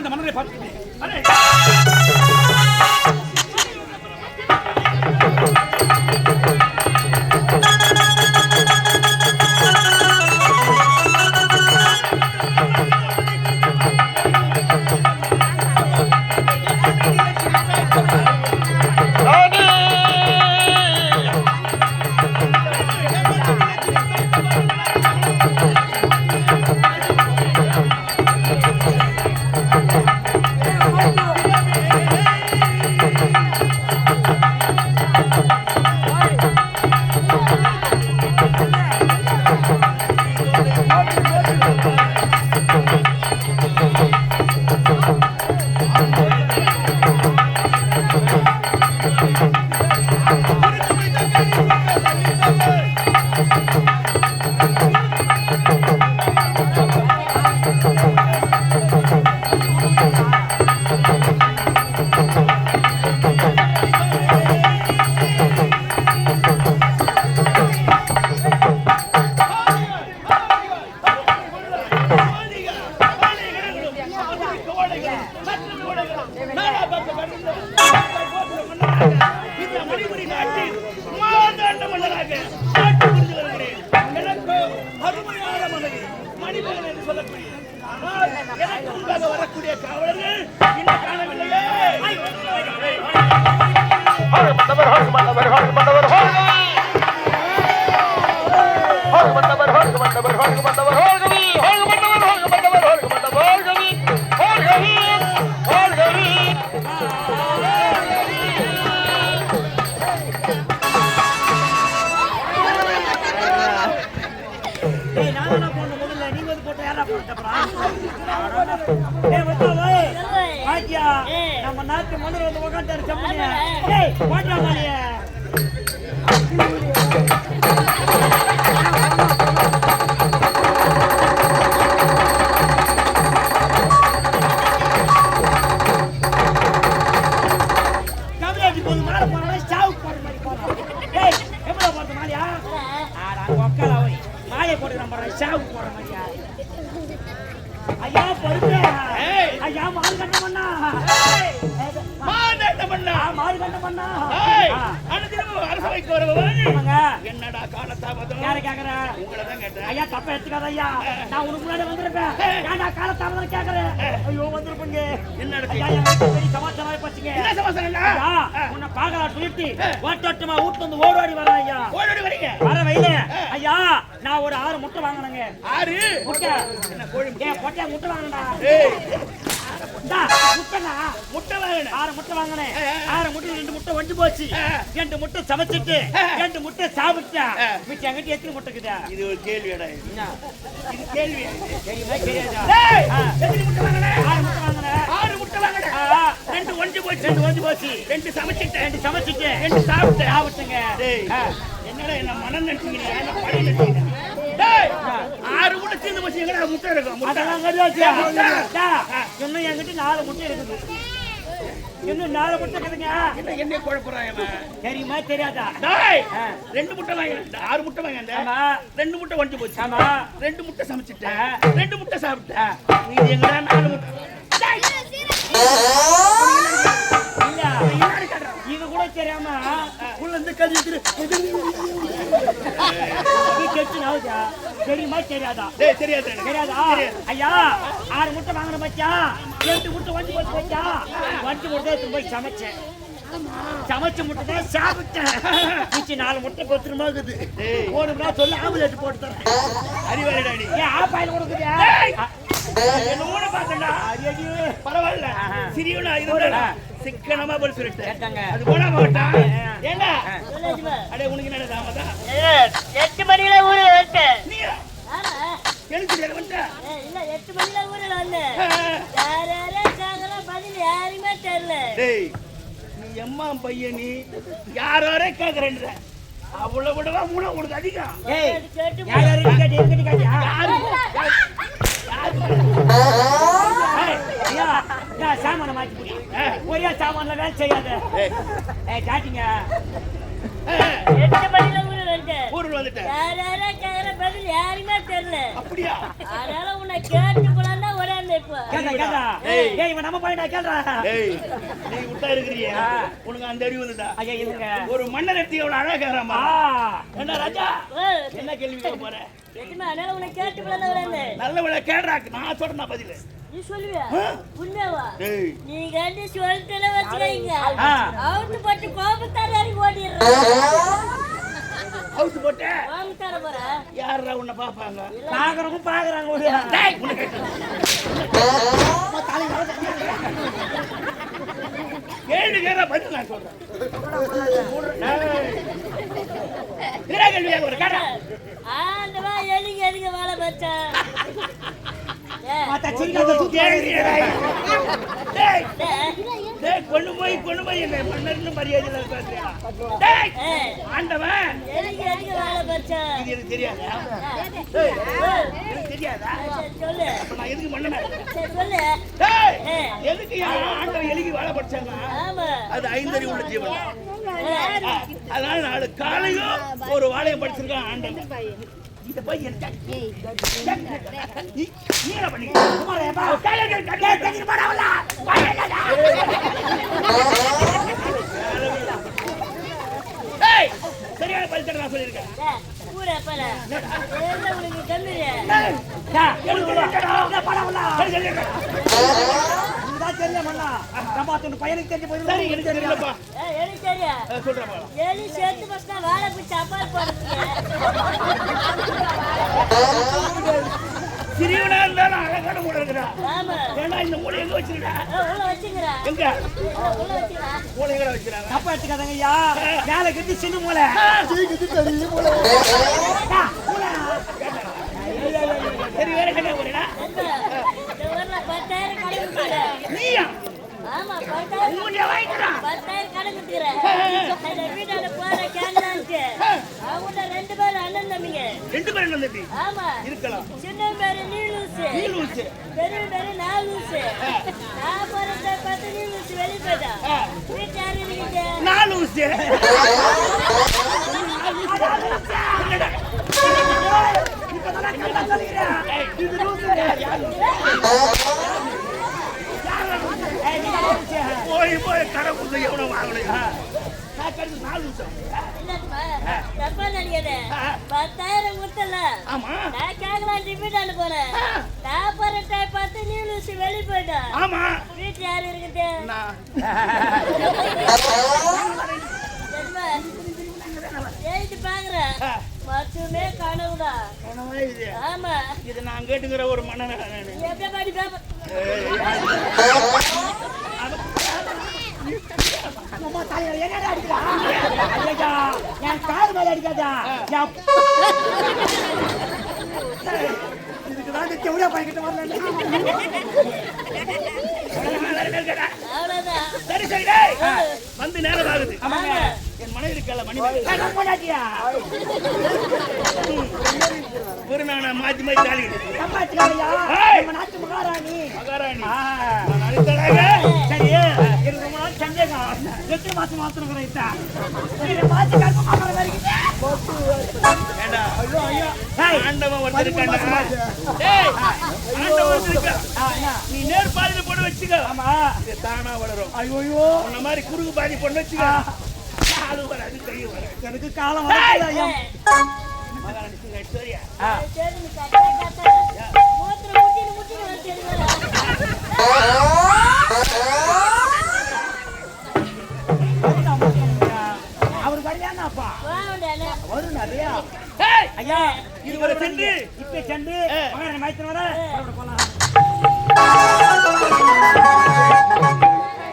அந்த மன்னரை பார்த்து அடே சொல்லக்கூடிய காவலர்கள் இன்னும் காணவில்லையே ஹாய் நம்ம நாட்டு மன்னர் வந்து உக்காந்துட்டாரு செம்மணியா. ஏய், போடுறா மாலிய. போடுறான். மாலையை போட்டுக்கிறான் சாவுக்கு போடுற மாதிரியா? ஐயா, பொறுப்பு. ஐயா, மாடு கட்ட ஆ, மாடு அனுதினமும் அரசவைக்கு வருபவன். என்னடா காலதாமதம் யாரை கேக்குற? உங்களை தான் கேட்டேன். ஐயா, தப்பா எடுத்துக்காத ஐயா. நான் உனக்கு முன்னாடி வந்திருப்பேன். ஏன்டா காலத்தாமதம் கேக்குற? ஐயோ, வந்திருப்பேங்க. என்னடா ஐயா, என் வீட்டு பெரிய சமாச்சாரம் ஆயிப்போச்சுங்க. என்ன சமாசாரம்டா ஐயா, உன்னை பார்க்கலாம் சொல்லிட்டு ஓட்டோட்டமா வந்து ஓடோடி வரேன் ஐயா. ஓடோடி வரீங்க? வர வயல ஐயா நான் ஒரு ஆறு முட்டை வாங்கினேங்க. ஆறு? முட்டை. என்ன கோழி முட்டை? முட்டை வாங்கினா முட்டை. வாங்கினேன் ஆறு முட்டை வாங்கினேன். ஆறு முட்டை ரெண்டு முட்டை ஒன்று போச்சு. ரெண்டு முட்டை சமைச்சிட்டு. ரெண்டு முட்டை சாப்பிட்டேன். மிச்சம் எங்கிட்ட எத்தனை முட்டை இருக்குதா? இது ஒரு இது. ஆ. எத்தனை முட்டை வாங்கினேன் ஆறு முட்டை வாங்கினேன் ஆறு முட்டை வாங்கினேன் ரெண்டு ஒஞ்சு போச்சு. ரெண்டு ஒன்று போச்சு. ரெண்டு சமைச்சிட்டேன். ரெண்டு சமைச்சிட்டு ரெண்டு சாப்பிட்டேன். சாப்பிட்டுங்க. என்னடா என்ன மனம் நினைச்சீங்க என்ன பழி நினைச்சீங்க ஆறு முட்டை தீர்ந்து போச்சு எங்கடா முட்டை இருக்கும் முட்டை. அதெல்லாம் கிடையாது. இன்னும் என்கிட்ட நாலு முட்டை இருக்குது. இன்னும் நாலு முட்டை இருக்குதுங்க. என்ன இவன்? தெரியுமா தெரியாதா. ரெண்டு முட்டை வாங்கினேன் ஆறு முட்டை ஆமா. ரெண்டு முட்டை ஒஞ்சு போச்சு. ஆமா. ரெண்டு முட்டை சமைச்சிட்டேன். ரெண்டு முட்டை சாப்பிட்டேன். இது எங்கடா நாலு முட்டை? தெரியுமா தெரியாதா தெரியாது ஐயா ஆறு முட்டை வாங்கின பச்சா ரெண்டு முட்டை வண்டி போச்சு பச்சா வண்டி முட்டை எடுத்து போய் சமைச்சேன் சமைச்ச முட்டை தான் சாப்பிட்டேன் மிச்சி நாலு முட்டை பத்திரமா இருக்குது சொல்லி ஆம்புலேட் போட்டு தரேன் அறிவாளிடா நீ. ஏன் ஆப்பாயில் கொடுக்குறியா பரவாயில்ல. சிறியவனா இருந்தா. சிக்கனமா பதில் சொல்லிட்டேன். அது போனா மாட்டான். ஆ. ஏண்டா? அடே, உனக்கு? எட்டு ஊரு. இல்ல எட்டு மணில ஊர்ல வந்தேன். யார் யாரே கேக்குறா பதில் யாருமே தெரியல டேய், நீ எம்மா பையன் நீ யாரோரே கேக்குறேன்ற அவ்வளவு விடவா மூணு உனக்கு அதிகம் ஏய் கேட்டு யார் யாரு கேட்டு சாமான்ல வேலை செய்யாத. ஏய். ஆ. எட்டு மணில ஊரு வந்துட்டேன் ஊருக்கு வந்துட்டேன் யார் யாரா கேக்குற பதில் யாருமே தெரியல. அப்படியா? அதனால உன்னை கேட்டு போலாம் தான் ஓடாந்து இப்போ. கேட்டா கேட்டா ஏய். இவன் நம்ம பையனா? கேள்றா ஏய். நீ விட்டா இருக்கிறிய. உனக்கு அந்த அறிவு வந்துட்டா ஐயா இருங்க. ஒரு மன்னர் எடுத்து எவ்வளவு அழகாராமா ஆ. என்ன ராஜா? ஓ, என்ன கேள்வி கேட்க போற? எதுவுமே அதனால உன்னை கேட்டு போலாம் தான் ஓடாந்து நல்ல விட கேடுறாக்கு நான் சொல்றேன் பதில். நீ சொல்லுவியா. உண்மையாவா? ஏய் நீ கண்டு சொல்லிட்டு வச்சுக்கீங்க. அவுத்து பட்டு கோபத்தார ஓடிடுறேன் அவுத்து போட்ட. கோபத்தார போற? யாரா உன்னை பாப்பாங்க பாக்குறவங்க பாக்குறாங்க ஒரு டேய், உன்னை கேட்டேன். கேள்வி கேட்க பதில் நான் சொல்றேன். போற கேட்டா. ஆண்டவா எலிங்க எதுக்கு வேலை வச்சேன் மத்த கேள்வி டேய். கொண்டு போய் கொண்டு போய் என்ன மன்னர்னு மரியாதையில பேசுறியா? டேய் ஆண்டவன். இது எனக்கு தெரியாதா? டேய், எனக்கு தெரியாதா? சொல்லு. நான் எதுக்கு மன்னனா? சொல்லு. டேய். எதுக்கு ஆண்டவன் எலிக்கு வாழ படிச்சாங்க ஆமா. அது ஐந்தறிவு உள்ள ஜீவன். அதனால நாலு காலையும் ஒரு வாழையும் படிச்சிருக்கான் ஆண்டவன். இத போய் என்ன நீ நீ என்ன பண்ணீங்க காலையில கட்டே தண்ணி போடாவல ஏய் சரியான பதில் நான் சொல்லியிருக்கேன். டேய், எனக்கு. இதுதான் தெரியல மண்ணா நம்ம பையனுக்கு தெரிஞ்ச போய் சரி எனக்கு தெரியலப்பா. ஏய், எலிக்கு தெரியும். அஹ் சொல்றேன் பாக்கலாம். எலி செத்து போச்சுன்னா வாழை பிடிச்சு அப்பால் போடுறதுக்கு. சிறியவனா இருந்தாலும் அழகான மூளை இருக்குடா. ஆமா. ஏன்னா இந்த மூளை எங்க வச்சிருக்கா ஏய், உள்ள வச்சுக்கிறா. எங்க? ஏய், உள்ள வச்சுக்கிறா. மூளை எங்க வச்சிருக்காங்க தப்பா எடுத்துக்காதங்க ஐயா மேல கட்டி சின்ன மூளை. சரி வேற என்ன? போறீடா என்ன? இந்த ஊர்ல பத்தாயிரம் கடை குடுத்துக்கிறா. நீயா ஆமா, பத்தாயிரம் உன்னை வாங்கிக்கிறா பத்தாயிரம் கடை குடுத்துக்கிறா. அந்த வீட்டாண்ட போற கேண்டான்ட்டு. அவங்கள்ட்ட ரெண்டு பேரும் அண்ணன் தம்பிங்க. ரெண்டு பேரும் என்ன தம்பி ஆமா இருக்கலாம் சின்ன பேரு நீலூசு நீ லூசு பெரிய பேரு நாலூசு நான் பிறந்த பத்து நீலூசு வெளியே போயிட்டா ஆ. வீட்டு யாரு இருக்கீங்க நான் லூசு போய் போய் கடை கொடுத்து எவ்வளோ வாங்கலையா? பத்தாயிரம் கொடுத்தல. நான் கேட்கலாம் வீட்டாண்டு போனேன். நான் பிறந்த பத்து நீலூசு வெளியே போயிட்டா. ஆமா. வீட்டு யாரு இருக்குது எழுதி பாக்குறேன் மட்டுமே கனவுதான் கனவா இது? ஆமா. இது நான் கேட்டுக்கிற ஒரு மன்னன். நீ எப்படி அம்மா என்னடா அடிக்கிறா? ஐயா என் கால் மேல அடிக்காதா இதுக்கு தான் வரல சரி சரி. வந்து நேரம் ஆகுது. என் மனைவி இருக்கல மணி ஒரு நான் மாத்தி மாத்தி தாலி மகாராணி. மகாராணி. சரி எத்தனை மாசம் மாத்திரம் கிடைத்தா மாத்தி கருப்பு மாத்திரம்? நீ நேர் பாதியில போட்டு வச்சுக்கோ. ஆமா. தானா வளரும். ஐயோ உன்ன மாதிரி குறுக்கு பாதி பொண்ணு வச்சுக்கோ. காலு வராது கை வராது. எனக்கு காலம் சரியா? முட்டின்னு முட்டின்னு ஐயா இதுவரை சென்று இப்ப சென்று மகாராணி மைத்திரவரை போலாம்.